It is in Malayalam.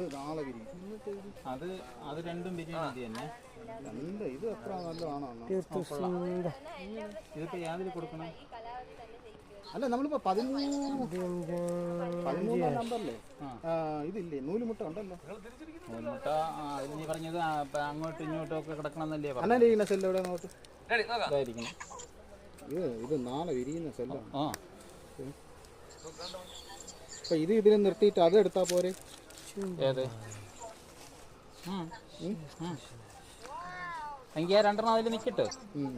അത് നാളെ വിരിയും അത് അത് രണ്ടും ബിരിയാണി തന്നെ. രണ്ട് ഇത് എത്ര നല്ലതാണോ? ഇതിപ്പോ യാതിൽ കൊടുക്കണം? അല്ല നമ്മളിപ്പോ പതിമൂന്ന് പതിമൂന്നാം നമ്പറല്ലേ? ഇതില്ലേ നൂലുമുട്ട ഉണ്ടല്ലോ. മുട്ട അതിൽ നീ പറഞ്ഞത് അങ്ങോട്ടും ഇങ്ങോട്ടും ഒക്കെ കിടക്കണമെന്നല്ലേ അന്നല്ലേ ഇരിക്കുന്ന സെല്ല് എവിടെ നോട്ട് ഇതായിരിക്കണം. ഇത് ഇത് നാളെ വിരിയുന്ന സെല്ലാണ് ആ. അപ്പൊ ഇത് ഇതിൽ നിർത്തിയിട്ട് അത് എടുത്താ പോരെ? ഏത്. എങ്കിൽ ആ രണ്ടെണ്ണം അതിൽ നിൽക്കട്ടെ ഉം.